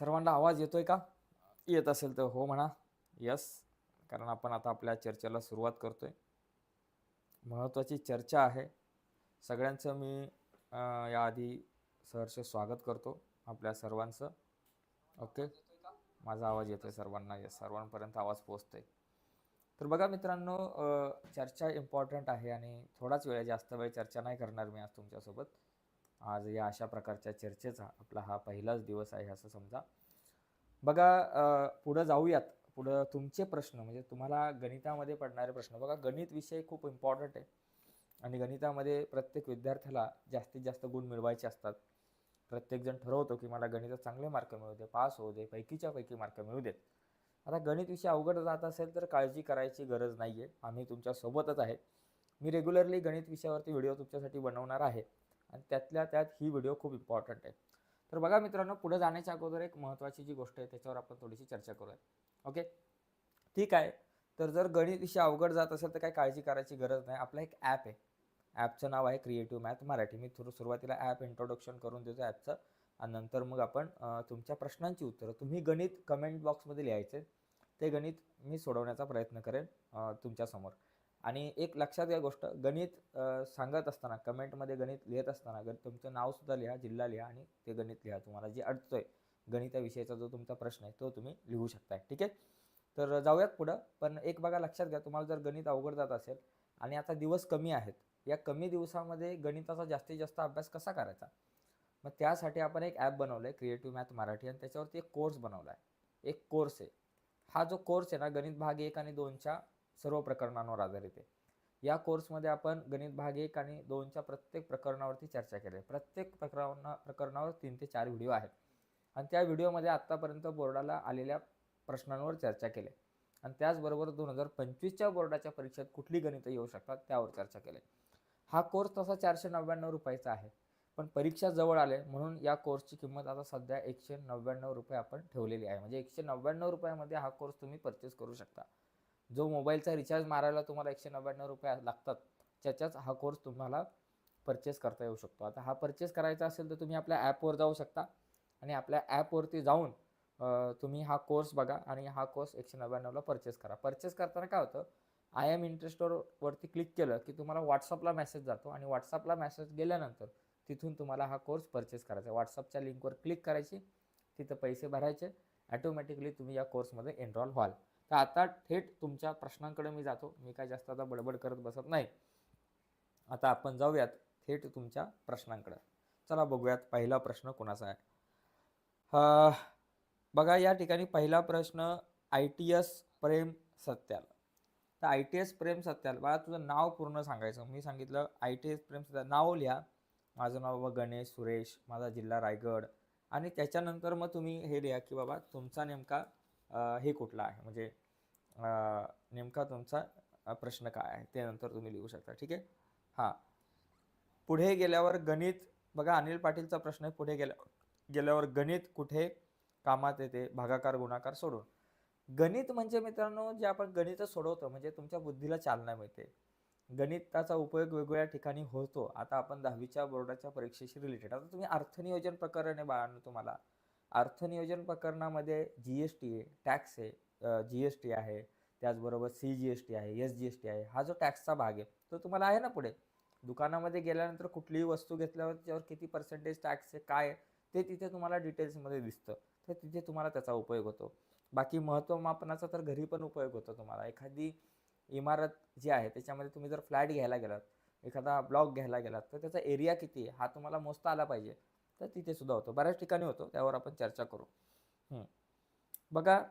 सर्वांना आवाज येतोय का? येत असेल तर हो म्हणा. यस कारण आपण आता आपल्या चर्चेला सुरुवात करतोय. महत्त्वाची चर्चा आहे. सगळ्यांचं मी याआधी सहर्ष स्वागत करतो आपल्या सर्वांचं. ओके माझा आवाज येतोय सर्वांना? यस सर्वांपर्यंत आवाज पोहोचतोय. तर बघा मित्रांनो चर्चा इम्पॉर्टंट आहे आणि थोडाच वेळ जास्त वेळ चर्चा नाही करणार मी आज तुमच्यासोबत. आज या अशा प्रकारच्या चर्चेचा आपला हा पहिलाच दिवस आहे असं समजा. बघा पुढं जाऊयात. पुढं तुमचे प्रश्न म्हणजे तुम्हाला गणितामध्ये पडणारे प्रश्न. बघा गणित विषय खूप इम्पॉर्टंट आहे. आणि गणितामध्ये प्रत्येक विद्यार्थ्याला जास्तीत जास्त गुण मिळवायचे असतात. प्रत्येकजण ठरवतो की मला गणितात चांगले मार्क मिळू दे पास होऊ दे पैकीच्या पैकी मार्क मिळू देत. आता गणित विषय अवघड जात असेल तर काळजी करायची गरज नाही आहे आम्ही तुमच्यासोबतच आहे. मी रेग्युलरली गणित विषयावरती व्हिडिओ तुमच्यासाठी बनवणार आहे. आणि त्यातल्या त्यात ही व्हिडिओ खूप इम्पॉर्टंट आहे. तर बघा मित्रांनो पुढे जाण्याच्या अगोदर एक महत्त्वाची जी गोष्ट आहे त्याच्यावर आपण थोडीशी चर्चा करूया ओके ठीक आहे. तर जर गणित विषय अवघड जात असेल तर काही काळजी करायची गरज नाही. आपला एक ॲप आहे. ॲपचं नाव आहे क्रिएटिव्ह मॅथ मराठी मी थोडं सुरुवातीला ॲप इंट्रोडक्शन करून देतो ॲपचं आणि नंतर मग आपण तुमच्या प्रश्नांची उत्तरं. तुम्ही गणित कमेंट बॉक्समध्ये लिहायचे ते गणित मी सोडवण्याचा प्रयत्न करेन तुमच्यासमोर. आणि एक लक्षात घ्या गोष्ट गणित सांगत असताना कमेंटमध्ये गणित लिहित असताना गण तुमचं नावसुद्धा लिहा जिल्हा लिहा आणि ते गणित लिहा. तुम्हाला जे अडतोय गणिताविषयीचा जो तुमचा प्रश्न आहे तो तुम्ही लिहू शकताय. ठीक आहे? तर जाऊयात पुढं. पण एक बघा लक्षात घ्या तुम्हाला जर गणित अवघड जात असेल आणि आता दिवस कमी आहेत या कमी दिवसामध्ये गणिताचा जास्तीत जास्त अभ्यास कसा करायचा? मग त्यासाठी आपण एक ॲप बनवलं आहे क्रिएटिव्ह मॅथ मराठी आणि त्याच्यावरती एक कोर्स बनवला आहे एक कोर्स आहे. हा जो कोर्स आहे ना गणित भाग एक आणि दोनच्या सर्व प्रकरणांवर आधारित आहे. या कोर्समध्ये आपण गणित भाग एक आणि दोनच्या प्रत्येक प्रकरणावरती चर्चा केली आहे. प्रत्येक प्रकरणा प्रकरणावर तीन ते चार व्हिडिओ आहेत. आणि त्या व्हिडिओमध्ये आत्तापर्यंत बोर्डाला आलेल्या प्रश्नांवर चर्चा केली आहे. आणि त्याचबरोबर दोन हजार पंचवीसच्या बोर्डाच्या परीक्षेत कुठली गणितं येऊ शकतात त्यावर चर्चा केली आहे. हा कोर्स तसा चारशे नव्याण्णव रुपयाचा आहे. पण परीक्षा जवळ आले म्हणून या कोर्सची किंमत आता सध्या एकशे नव्याण्णव रुपये आपण ठेवलेली आहे. म्हणजे एकशे नव्याण्णव रुपयामध्ये हा कोर्स तुम्ही परचेस करू शकता. जो मोबाईलचा रिचार्ज मारायला तुम्हाला एकशे नव्याण्णव रुपये लागतात त्याच्याच हा कोर्स तुम्हाला परचेस करता येऊ शकतो. आता हा परचेस करायचा असेल तर तुम्ही आपल्या ॲपवर जाऊ शकता आणि आपल्या ॲपवरती जाऊन तुम्ही हा कोर्स बघा आणि हा कोर्स एकशे नव्याण्णवला परचेस करा. परचेस करताना काय होतं आय एम इंटरेस्टवरवरती क्लिक केलं की तुम्हाला व्हॉट्सअपला मेसेज जातो आणि व्हॉट्सअपला मेसेज गेल्यानंतर तिथून तुम्हाला हा कोर्स परचेस करायचा व्हॉट्सअपच्या लिंकवर क्लिक करायची तिथं पैसे भरायचे ॲटोमॅटिकली तुम्ही या कोर्समध्ये एनरॉल व्हाल. तर आता थेट तुमच्या प्रश्नांकडे मी जातो. मी काय जास्त आता बडबड करत बसत नाही. आता आपण जाऊयात थेट तुमच्या प्रश्नांकडे. चला बघूयात पहिला प्रश्न कोणाचा आहे? बघा या ठिकाणी पहिला प्रश्न I T S Prem Satyal. तर I T S Prem Satyal बघा तुझं नाव पूर्ण सांगायचं. मी सांगितलं I T S Prem Satyal. नाव लिहा. माझं नाव बाबा गणेश सुरेश. माझा जिल्हा रायगड. आणि त्याच्यानंतर मग तुम्ही हे लिहा की बाबा तुमचा नेमका हे कुठला आहे? म्हणजे नेमका तुमचा प्रश्न काय आहे? ते नंतर तुम्ही लिहू शकता ठीक आहे? हां. पुढे गेल्यावर गणित बघा अनिल पाटीलचा प्रश्न आहे. पुढे गेल्या गेल्यावर गणित कुठे कामात येते? भागाकार गुणाकार सोडून. गणित म्हणजे मित्रांनो जे आपण गणित सोडवतो म्हणजे तुमच्या बुद्धीला चालना मिळते. गणिताचा उपयोग वेगवेगळ्या ठिकाणी होतो. आता आपण दहावीच्या बोर्डाच्या परीक्षेशी रिलेटेड आता तुम्ही अर्थनियोजन प्रकरण आहे बाळांनो तुम्हाला. अर्थनियोजन प्रकरणामध्ये जी एस टी आहे टॅक्स आहे जी एस टी आहे त्याचबरोबर सी जी एस टी आहे एस जी एस टी आहे हा जो टॅक्सचा भाग आहे तो तुम्हाला आहे ना पुढे? दुकानामध्ये गेल्यानंतर कुठलीही वस्तू घेतल्यावर त्याच्यावर किती पर्सेंटेज टॅक्स आहे काय ते तिथे तुम्हाला डिटेल्समध्ये दिसतं. तर तिथे तुम्हाला त्याचा उपयोग होतो. बाकी महत्त्व मापनाचा तर घरी पण उपयोग होतो तुम्हाला. एखादी इमारत जी आहे त्याच्यामध्ये तुम्ही जर फ्लॅट घ्यायला गेलात एखादा ब्लॉक घ्यायला गेलात तर त्याचा एरिया किती आहे हा तुम्हाला मोजता आला पाहिजे. तर तिथे सुद्धा होतो. बऱ्याच ठिकाणी होतो. त्यावर आपण चर्चा करू. हम्म. बघा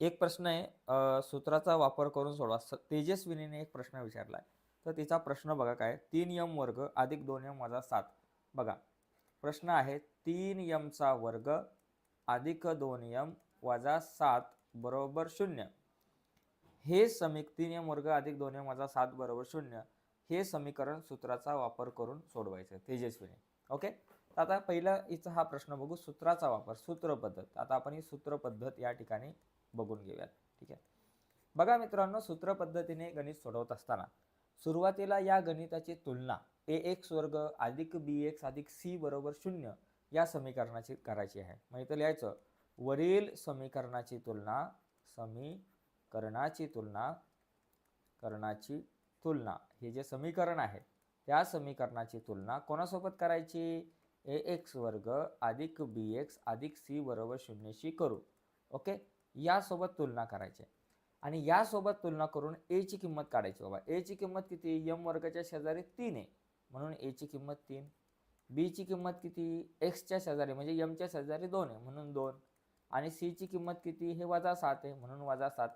एक प्रश्न आहे सूत्राचा वापर करून सोडवा. तेजस्विनीने एक प्रश्न विचारला आहे तर तिचा प्रश्न बघा काय तीन यम वर्ग अधिक दोन यम वजा सात. बघा. प्रश्न आहे तीन यमचा वर्ग अधिक दोन यम वजा सात बरोबर शून्य. हे समीक तीन यम वर्ग अधिक दोन यम वजा सात बरोबर शून्य. हे समीकरण सूत्राचा वापर करून सोडवायचं तेजस्वीने. ओके? तर आता पहिला हिचा हा प्रश्न बघू सूत्राचा वापर सूत्र पद्धत. आता आपण ही सूत्र पद्धत या ठिकाणी बघून घेऊयात. ठीक आहे? बघा मित्रांनो सूत्र पद्धतीने गणित सोडवत असताना सुरुवातीला या गणिताची तुलना ए एक्स वर्ग अधिक बी एक्स अधिक सी बरोबर शून्य या समीकरणाची करायची आहे. मग इथं लिहायचं वरील समीकरणाची तुलना समीकरणाची तुलना करणाची तुलना. हे जे समीकरण आहे त्या समीकरणाची तुलना कोणासोबत करायची? ए एक्स वर्ग अधिक बी एक्स अधिक सी बरोबर शून्यशी करू. ओके? यासोबत तुलना करायची आणि यासोबत तुलना करून एची किंमत काढायची बाबा एची किंमत किती? यम वर्गाच्या शेजारी तीन आहे. म्हणून एची किंमत तीन. बीची किंमत किती? एक्सच्या शेजारी म्हणजे यमच्या शेजारी दोन आहे. म्हणून दोन. आणि सीची किंमत किती? हे वजा सात आहे. म्हणून वजा सात.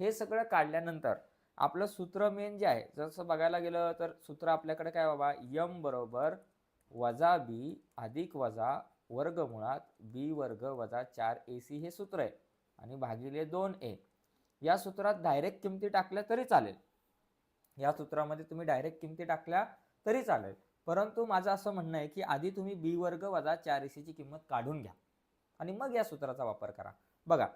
हे सगळं काढल्यानंतर आपलं सूत्र मेन जे आहे जसं बघायला गेलं तर सूत्र आपल्याकडे काय बाबा? यम बरोबर वजा बी अधिक वजा वर्गमुळात बी वर्ग वजा चार ए सी हे सूत्र आहे. आणि भागिले दोन ए. या सूत्रात डायरेक्ट किमती टाकल्या तरी चालेल. या सूत्रामध्ये तुम्ही डायरेक्ट किमती टाकल्या तरी चालेल. परंतु माझं असं म्हणणं आहे की आधी तुम्ही बी वर्ग वजा चार ए सीची किंमत काढून घ्या. आणि मग या सूत्राचा वापर करा. बघा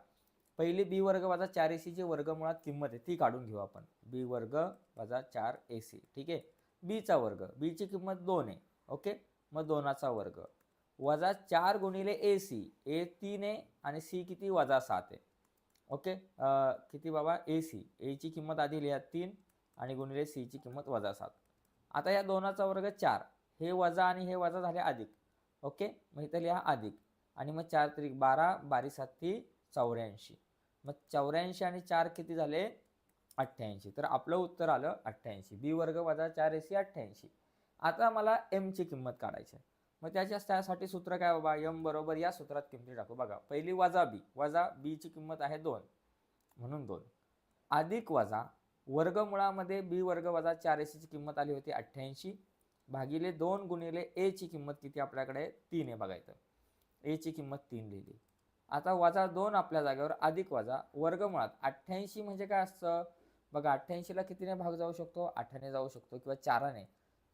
पहिली बी वर्ग वजा चार ए सीची वर्गमुळात किंमत आहे ती काढून घेऊ आपण. बी वर्ग वजा चार ए सी. ठीक आहे? बीचा वर्ग. बीची किंमत दोन आहे ओके? मग दोनाचा वर्ग. वजा चार गुणिले ए सी. ए तीन आहे आणि सी किती? वजा सात आहे ओके? किती बाबा? A C. एची किंमत आधी लिहा तीन आणि गुणिले सीची किंमत वजा सात. आता या दोनाचा वर्ग चार. हे वजा आणि हे वजा झाले अधिक. ओके? मग इथं लिहा अधिक. आणि मग चार तरी बारा बारी साती चौऱ्याऐंशी. मग चौऱ्याऐंशी आणि चार किती झाले? अठ्ठ्याऐंशी. तर आपलं उत्तर आलं अठ्ठ्याऐंशी. बी वर्ग वजा चार ए सी अठ्ठ्याऐंशी. आता मला एमची किंमत काढायची आहे. मग त्याच्या त्यासाठी सूत्र काय बाबा? एम बरोबर या सूत्रात किमती टाकू. बघा पहिली वजा बी वजा बीची किंमत आहे दोन. म्हणून दोन. अधिक वजा वर्गमुळामध्ये बी वर्ग वजा चार एसीची किंमत आली होती अठ्ठ्याऐंशी भागिले दोन गुणिले एची किंमत किती आपल्याकडे? तीन आहे बघायचं एची किंमत तीन लिहिली. आता वजा दोन आपल्या जागेवर अधिक वजा वर्गमुळात अठ्ठ्याऐंशी म्हणजे काय असतं? बघा अठ्ठ्याऐंशीला कितीने भाग जाऊ शकतो? आठाने जाऊ शकतो किंवा चाराने.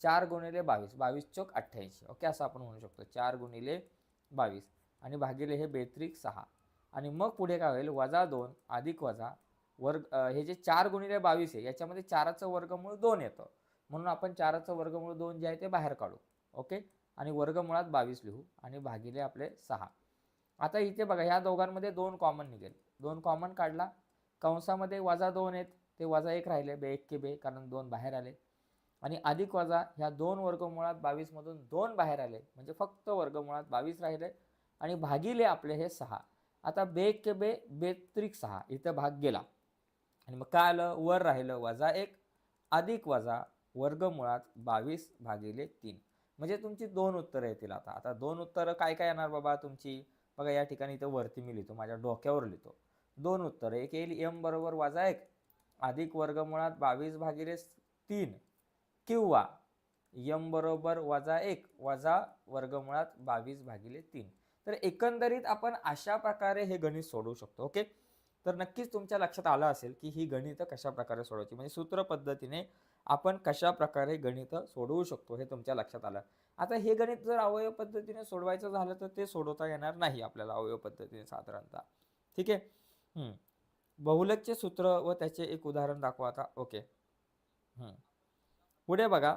चार गुणिले बावीस बावीस चौक अठ्ठ्याऐंशी. ओके असं आपण म्हणू शकतो. चार गुणिले बावीस आणि भागिले हे बेत्रिक सहा. आणि मग पुढे काय होईल? वजा दोन अधिक वजा वर्ग हे जे चार गुणिले बावीस आहे याच्यामध्ये चाराचं वर्गमूळ दोन येतं. म्हणून आपण चाराचं वर्गमूळ दोन जे आहे ते बाहेर काढू. ओके? आणि वर्गमुळात बावीस लिहू आणि भागिले आपले सहा. आता इथे बघा ह्या दोघांमध्ये दोन कॉमन निघेल. दोन कॉमन काढला. कंसामध्ये वजा दोन आहेत. ते वजा एक राहिले बे एक के बे कारण दोन बाहेर आले. आणि अधिक वजा ह्या दोन वर्गमुळात बावीसमधून दोन बाहेर आले. म्हणजे फक्त वर्गमुळात बावीस राहिले आणि भागिले आपले हे सहा. आता बे के बे बेत्रिक सहा. इथं भाग गेला. आणि मग काय आलं? वर राहिलं वजा एक. अधिक वजा वर्गमुळात बावीस भागिले तीन. म्हणजे तुमची दोन उत्तरं येतील आता. आता दोन उत्तरं काय काय येणार बाबा तुमची? बघा या ठिकाणी इथं वरती मी लिहितो. माझ्या डोक्यावर लिहितो. दोन उत्तरं. एक येईल एम बरोबर वजा एक. अधिक वर्गमुळात बावीस भागिले तीन. किंवा यम बरोबर वजा एक वजा वर्गमुळात बावीस भागिले तीन. तर एकंदरीत आपण अशा प्रकारे हे गणित सोडवू शकतो ओके? तर नक्कीच तुमच्या लक्षात आलं असेल की ही गणितं कशा प्रकारे सोडवायची म्हणजे सूत्र पद्धतीने आपण कशा प्रकारे गणितं सोडवू शकतो हे तुमच्या लक्षात आलं. आता हे गणित जर अवयव पद्धतीने सोडवायचं झालं तर ते सोडवता येणार नाही आपल्याला अवयव पद्धतीने साधारणतः. ठीक आहे? बहुलकचे सूत्र व त्याचे एक उदाहरण दाखवा आता ओके. हम्म. पुढे बघा.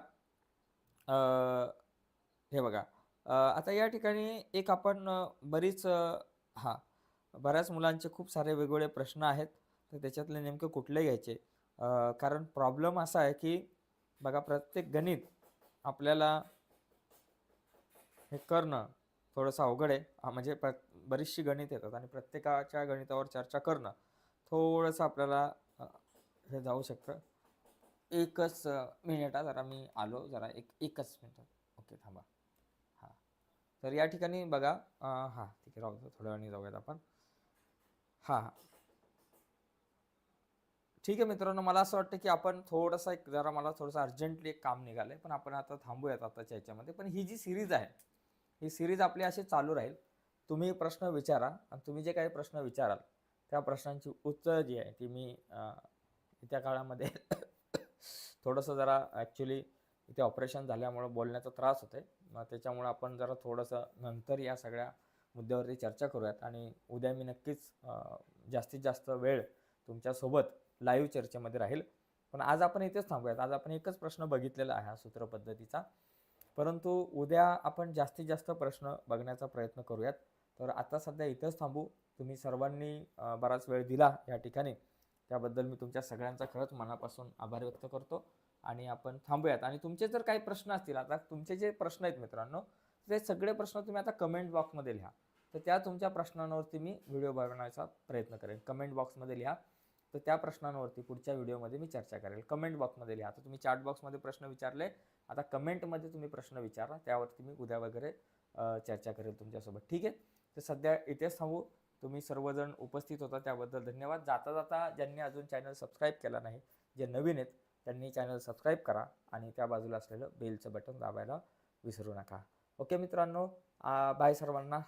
हे बघा. आता या ठिकाणी एक आपण बरीच हां बऱ्याच मुलांचे खूप सारे वेगवेगळे प्रश्न आहेत. तर त्याच्यातले नेमके कुठले घ्यायचे? कारण प्रॉब्लेम असा आहे की बघा प्रत्येक गणित आपल्याला हे करणं थोडंसं अवघड आहे. म्हणजे प्र बरीचशी गणित येतात आणि प्रत्येकाच्या गणितावर चर्चा करणं थोडंसं आपल्याला हे जाऊ शकतं. एकच मिनिटा मिनिट हा जरा मी आलो जरा एक एकच मिनिट ओके थांबा. हां. तर या ठिकाणी बघा हां ठीक आहे राहू थोड्या वेळाने जाऊयात आपण. हां हां. ठीक आहे मित्रांनो मला असं वाटतं की आपण थोडंसं एक जरा मला थोडंसं अर्जंटली एक काम निघालं आहे पण आपण आता थांबूयात आताच्या ह्याच्यामध्ये पण ही जी सिरीज आहे ही सिरीज आपली अशी चालू राहील. तुम्ही प्रश्न विचारा आणि तुम्ही जे काही प्रश्न विचाराल त्या प्रश्नांची उत्तरं जी आहे ती मी त्या येत्या काळामध्ये थोडंसं जरा ॲक्च्युली इथे ऑपरेशन झाल्यामुळं बोलण्याचा त्रास होते मग त्याच्यामुळं आपण जरा थोडंसं नंतर या सगळ्या मुद्द्यावरती चर्चा करूयात आणि उद्या मी नक्कीच जास्तीत जास्त वेळ तुमच्यासोबत लाईव्ह चर्चेमध्ये राहील. पण आज आपण इथेच थांबूयात. आज आपण एकच प्रश्न बघितलेला आहे हा सूत्रपद्धतीचा. परंतु उद्या आपण जास्तीत जास्त प्रश्न बघण्याचा प्रयत्न करूयात. तर आता सध्या इथंच थांबू. तुम्ही सर्वांनी बराच वेळ दिला या ठिकाणी. त्याबद्दल मी तुमच्या सगळ्यांचा खरंच मनापासून आभार व्यक्त करतो. आणि आपण थांबूयात. आणि तुमचे जर काही प्रश्न असतील आता तुमचे जे प्रश्न आहेत मित्रांनो ते सगळे प्रश्न तुम्ही आता कमेंट बॉक्समध्ये लिहा. तर त्या तुमच्या प्रश्नांवरती मी व्हिडिओ बनवण्याचा प्रयत्न करेन. कमेंट बॉक्समध्ये लिहा. तर त्या प्रश्नांवरती पुढच्या व्हिडिओमध्ये मी चर्चा करेल. कमेंट बॉक्समध्ये लिहा. आता तुम्ही चॅट बॉक्समध्ये प्रश्न विचारले आता कमेंटमध्ये तुम्ही प्रश्न विचारा. त्यावरती मी उद्या वगैरे चर्चा करेल तुमच्यासोबत. ठीक आहे? तर सध्या इथेच थांबू. तुम्ही सर्वजण उपस्थित होता त्याबद्दल धन्यवाद. जाता जाता ज्यांनी अजून चॅनल सबस्क्राईब केला नाही जे नवीन आहेत त्यांनी चॅनल सबस्क्राईब करा आणि त्या बाजूला असलेलं बेलचं बटन दाबायला विसरू नका. ओके मित्रांनो बाय सर्वांना.